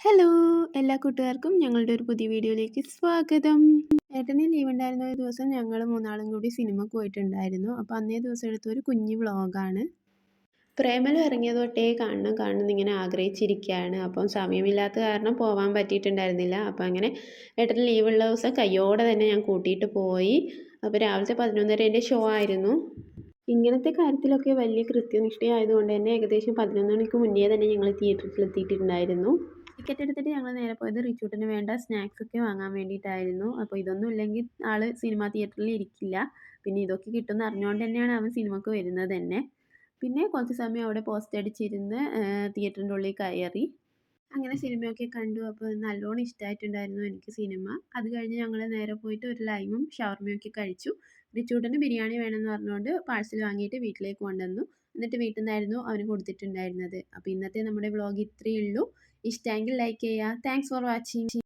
Hello എല്ലാ കൂട്ടുകാർക്കും ഞങ്ങളുടെ ഒരു പുതിയ വീഡിയോയിലേക്ക് സ്വാഗതം. ഏട്ടന് ലീവ് ഉണ്ടായിരുന്ന ഒരു ദിവസം ഞങ്ങൾ മൂന്നാളും കൂടി സിനിമക്ക് പോയിട്ടുണ്ടായിരുന്നു. അപ്പോൾ അന്നേ ദിവസം എടുത്ത ഒരു കുഞ്ഞു വ്ളോഗാണ് പ്രേമലം ഇറങ്ങിയത് തൊട്ടേ കാണണം കാണണം ഇങ്ങനെ ആഗ്രഹിച്ചിരിക്കുകയാണ്. അപ്പം സമയമില്ലാത്ത കാരണം പോകാൻ പറ്റിയിട്ടുണ്ടായിരുന്നില്ല. അപ്പം അങ്ങനെ ഏട്ടന് ലീവുള്ള ദിവസം കയ്യോടെ തന്നെ ഞാൻ കൂട്ടിയിട്ട് പോയി. അപ്പോൾ രാവിലത്തെ പതിനൊന്നരേന്റെ ഷോ ആയിരുന്നു. ഇങ്ങനത്തെ കാര്യത്തിലൊക്കെ വലിയ കൃത്യനിഷ്ഠയായതുകൊണ്ട് തന്നെ ഏകദേശം പതിനൊന്ന് മണിക്ക് മുന്നേ തന്നെ ഞങ്ങൾ തിയേറ്ററിൽ എത്തിയിട്ടുണ്ടായിരുന്നു. ടിക്കറ്റ് എടുത്തിട്ട് ഞങ്ങൾ നേരെ പോയത് റിച്ചൂട്ടിന് വേണ്ട സ്നാക്സ് ഒക്കെ വാങ്ങാൻ വേണ്ടിയിട്ടായിരുന്നു. അപ്പോൾ ഇതൊന്നും ഇല്ലെങ്കിൽ ആൾ സിനിമ തിയേറ്ററിൽ ഇരിക്കില്ല. പിന്നെ ഇതൊക്കെ കിട്ടുമെന്ന് അറിഞ്ഞുകൊണ്ട് തന്നെയാണ് അവൻ സിനിമക്ക് വരുന്നത് തന്നെ. പിന്നെ കുറച്ച് സമയം അവിടെ പോസ്റ്റ് അടിച്ചിരുന്ന് തിയേറ്ററിന്റെ ഉള്ളിൽ കയറി. അങ്ങനെ സിനിമയൊക്കെ കണ്ടു. അപ്പോൾ നല്ലോണം ഇഷ്ടമായിട്ടുണ്ടായിരുന്നു എനിക്ക് സിനിമ. അത് കഴിഞ്ഞ് ഞങ്ങൾ നേരെ പോയിട്ട് ഒരു ലൈമും ഷവർമയൊക്കെ കഴിച്ചു. റിച്ചൂട്ടന് ബിരിയാണി വേണമെന്ന് പറഞ്ഞുകൊണ്ട് പാഴ്സൽ വാങ്ങിയിട്ട് വീട്ടിലേക്ക് കൊണ്ടുവന്നു. എന്നിട്ട് വീട്ടിൽ നിന്നായിരുന്നു അവന് കൊടുത്തിട്ടുണ്ടായിരുന്നത്. അപ്പോൾ ഇന്നത്തെ നമ്മുടെ വ്ളോഗ് ഇത്രയേ ഉള്ളൂ. ഇഷ്ടമെങ്കിൽ ലൈക്ക് ചെയ്യുക. Thanks for watching